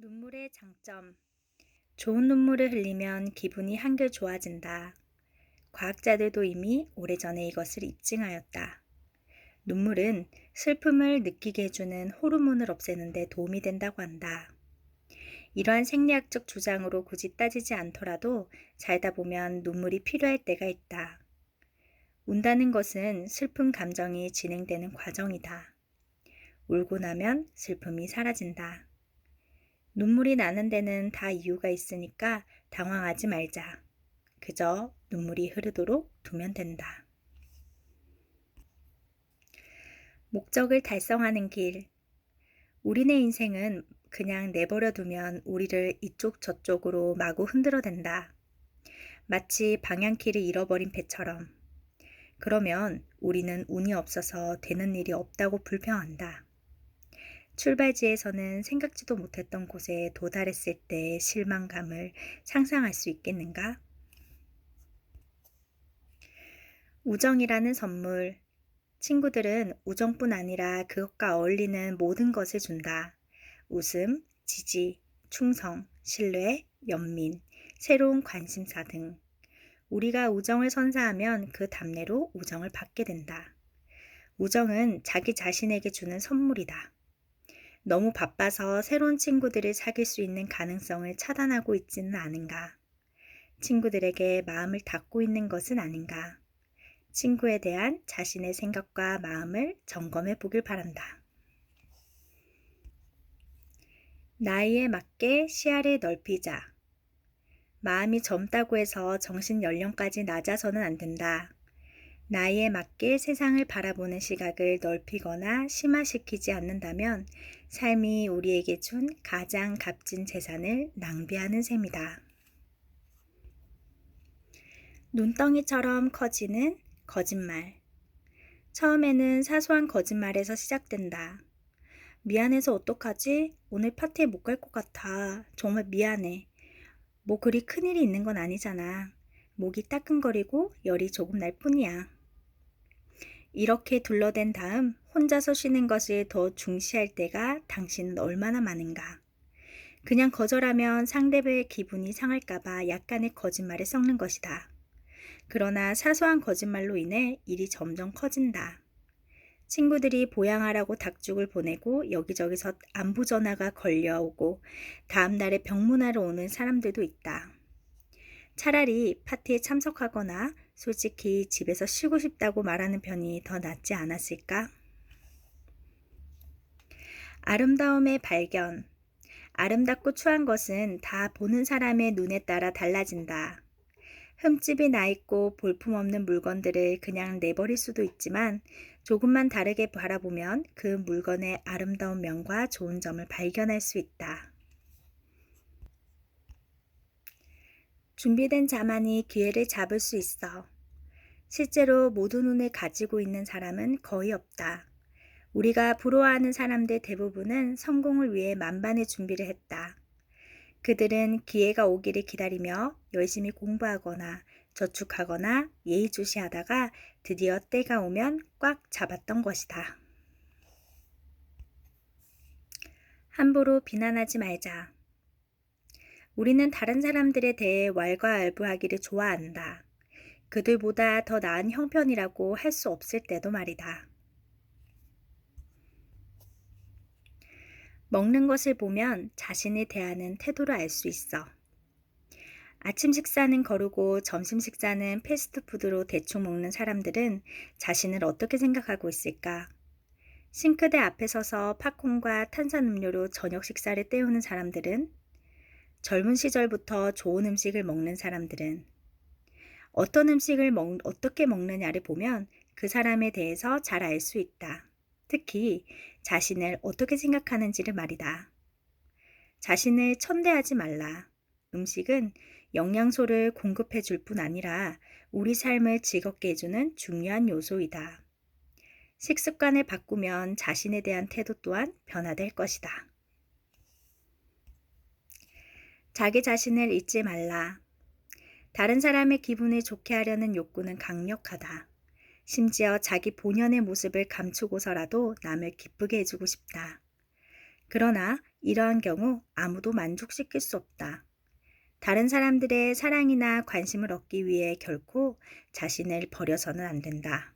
눈물의 장점. 좋은 눈물을 흘리면 기분이 한결 좋아진다. 과학자들도 이미 오래전에 이것을 입증하였다. 눈물은 슬픔을 느끼게 해주는 호르몬을 없애는 데 도움이 된다고 한다. 이러한 생리학적 주장으로 굳이 따지지 않더라도 살다 보면 눈물이 필요할 때가 있다. 운다는 것은 슬픈 감정이 진행되는 과정이다. 울고 나면 슬픔이 사라진다. 눈물이 나는 데는 다 이유가 있으니까 당황하지 말자. 그저 눈물이 흐르도록 두면 된다. 목적을 달성하는 길. 우리네 인생은 그냥 내버려 두면 우리를 이쪽 저쪽으로 마구 흔들어 댄다. 마치 방향키를 잃어버린 배처럼. 그러면 우리는 운이 없어서 되는 일이 없다고 불평한다. 출발지에서는 생각지도 못했던 곳에 도달했을 때의 실망감을 상상할 수 있겠는가? 우정이라는 선물. 친구들은 우정뿐 아니라 그것과 어울리는 모든 것을 준다. 웃음, 지지, 충성, 신뢰, 연민, 새로운 관심사 등. 우리가 우정을 선사하면 그 답례로 우정을 받게 된다. 우정은 자기 자신에게 주는 선물이다. 너무 바빠서 새로운 친구들을 사귈 수 있는 가능성을 차단하고 있지는 않은가? 친구들에게 마음을 닫고 있는 것은 아닌가? 친구에 대한 자신의 생각과 마음을 점검해 보길 바란다. 나이에 맞게 시야를 넓히자. 마음이 젊다고 해서 정신 연령까지 낮아서는 안 된다. 나이에 맞게 세상을 바라보는 시각을 넓히거나 심화시키지 않는다면 삶이 우리에게 준 가장 값진 재산을 낭비하는 셈이다. 눈덩이처럼 커지는 거짓말. 처음에는 사소한 거짓말에서 시작된다. 미안해서 어떡하지? 오늘 파티에 못 갈 것 같아. 정말 미안해. 뭐 그리 큰일이 있는 건 아니잖아. 목이 따끔거리고 열이 조금 날 뿐이야. 이렇게 둘러댄 다음 혼자서 쉬는 것을 더 중시할 때가 당신은 얼마나 많은가. 그냥 거절하면 상대방의 기분이 상할까봐 약간의 거짓말에 섞는 것이다. 그러나 사소한 거짓말로 인해 일이 점점 커진다. 친구들이 보양하라고 닭죽을 보내고 여기저기서 안부 전화가 걸려오고 다음 날에 병문안을 오는 사람들도 있다. 차라리 파티에 참석하거나 솔직히 집에서 쉬고 싶다고 말하는 편이 더 낫지 않았을까? 아름다움의 발견. 아름답고 추한 것은 다 보는 사람의 눈에 따라 달라진다. 흠집이 나 있고 볼품 없는 물건들을 그냥 내버릴 수도 있지만 조금만 다르게 바라보면 그 물건의 아름다운 면과 좋은 점을 발견할 수 있다. 준비된 자만이 기회를 잡을 수 있어. 실제로 모든 운을 가지고 있는 사람은 거의 없다. 우리가 부러워하는 사람들 대부분은 성공을 위해 만반의 준비를 했다. 그들은 기회가 오기를 기다리며 열심히 공부하거나 저축하거나 예의주시하다가 드디어 때가 오면 꽉 잡았던 것이다. 함부로 비난하지 말자. 우리는 다른 사람들에 대해 왈가왈부하기를 좋아한다. 그들보다 더 나은 형편이라고 할 수 없을 때도 말이다. 먹는 것을 보면 자신이 대하는 태도를 알 수 있어. 아침 식사는 거르고 점심 식사는 패스트푸드로 대충 먹는 사람들은 자신을 어떻게 생각하고 있을까? 싱크대 앞에 서서 팝콘과 탄산음료로 저녁 식사를 때우는 사람들은 젊은 시절부터 좋은 음식을 먹는 사람들은 어떤 음식을 먹, 어떻게 먹느냐를 보면 그 사람에 대해서 잘 알 수 있다. 특히 자신을 어떻게 생각하는지를 말이다. 자신을 천대하지 말라. 음식은 영양소를 공급해 줄 뿐 아니라 우리 삶을 즐겁게 해주는 중요한 요소이다. 식습관을 바꾸면 자신에 대한 태도 또한 변화될 것이다. 자기 자신을 잊지 말라. 다른 사람의 기분을 좋게 하려는 욕구는 강력하다. 심지어 자기 본연의 모습을 감추고서라도 남을 기쁘게 해주고 싶다. 그러나 이러한 경우 아무도 만족시킬 수 없다. 다른 사람들의 사랑이나 관심을 얻기 위해 결코 자신을 버려서는 안 된다.